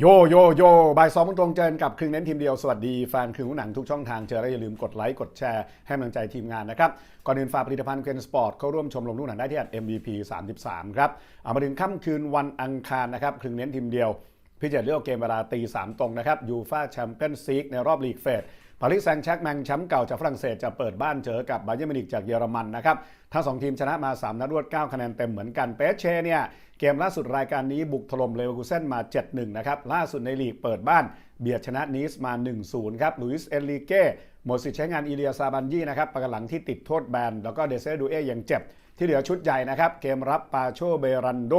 โยโยโยบ่ายสองตรงเจอกับครึ่งเน้นทีมเดียว สวัสดีแฟนครึ่งหนังทุกช่องทางเจอแล้วอย่าลืมกดไลค์ กดแชร์ ให้กำลังใจทีมงานนะครับ ก่อนอื่นฝากผลิตภัณฑ์เคนสปอร์ตเข้าร่วมชมรมลูกหนังได้ที่ MVP 33 ครับ เอามาถึงค่ำคืนวันอังคารนะครับครึ่งเน้นทีมเดียว พิจารณาเลือกเกมเวลาตีสามตรงนะครับยูฟาแชมเปี้ยนซีกในรอบลีกเฟส ปารีสแซงต์แชกแมงแชมป์เก่าจากฝรั่งเศสจะเปิดบ้านเจอกับบาเยิร์มินิกจากเยอรมันนะครับ ทั้งสองทีมชนะมา 3 นัดรวด 9 คะแนนเต็มเหมือนกัน เปเชเนี่ยเกมล่าสุดรายการนี้บุกถล่มเลเวอร์คูเซนมา 7-1 นะครับ ล่าสุดในลีกเปิดบ้านเบียดชนะนีสมา 1-0 ครับลุยส์เอนริเก้หมดสิทธิ์ใช้งานอีเลียซาบันยี่นะครับประกันหลังที่ติดโทษแบน แล้วก็เดเซดูเอยังเจ็บ ที่เหลือชุดใหญ่นะครับ เกมรับปาโชเบรันโด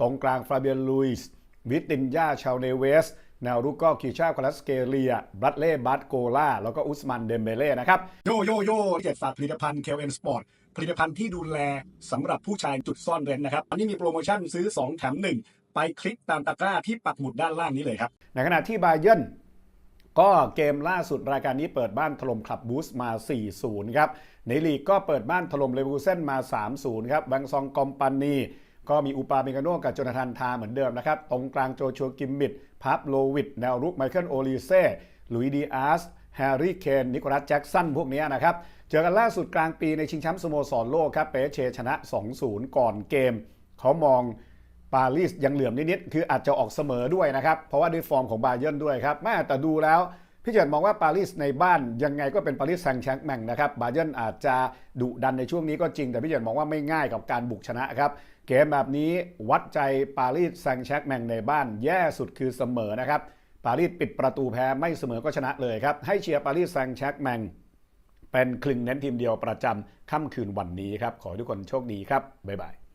ตรงกลางฟาเบียนลุยส์วิตินยาชาวเนเวส แนวรุกก็คีชาคอลัสเกเลียบรัตเล่บัตโกล่าแล้วก็อุสมันเดมเบเล่นะครับ โยโยโย่เจ็ดฝากผลิตภัณฑ์เคลเอ็นสปอร์ตผลิตภัณฑ์ที่ดูแลสำหรับผู้ชายจุดซ่อนเร้นนะครับอันนี้มีโปรโมชั่นซื้อ 2 แถม 1 ไปคลิกตามตะกร้าที่ปักหมุดด้านล่างนี้เลยครับ ในขณะที่บาเยิร์นก็เกมล่าสุดรายการนี้เปิดบ้านถล่มคลับบูสมา 4-0 ครับ ในลีกก็เปิดบ้านถล่มเลเวอร์คูเซนมา 3-0 ครับแบงซองกอมปานี ก็มีอุปาเมกาโนกับโจนาธานทาเหมือนเดิมนะครับ ตรงกลางโจชัวกิมมิดพับโลวิดแนวรุกไมเคิลโอลิเซ่ลุยดีอาร์สแฮร์รี่เคนนิโคลัสแจ็กสันพวกนี้นะครับ เจอกันล่าสุดกลางปีในชิงแชมป์สโมสรโลกครับ เปเชชนะ 2-0 ก่อนเกม เขามองปารีสยังเหลื่อมนิดๆคืออาจจะออกเสมอด้วยนะครับ เพราะว่าด้วยฟอร์มของบาเยิร์นด้วยครับแม่แต่ดูแล้ว พี่เจิดมองว่าปารีสในบ้านยังไงก็เป็นปารีสแซงต์แชร์กแมงนะครับบาเยิร์นอาจจะดุดันในช่วงนี้ก็จริง แต่พี่เจิดมองว่าไม่ง่ายกับการบุกชนะครับ เกมแบบนี้วัดใจปารีสแซงต์แชร์กแมงในบ้านแย่สุดคือเสมอนะครับปารีสปิดประตูแพ้ไม่เสมอก็ชนะเลยครับให้เชียร์ปารีสแซงต์แชร์กแมงเป็นคลึงเน้นทีมเดียวประจำค่ำคืนวันนี้ครับขอให้ทุกคนโชคดีครับบ๊ายบาย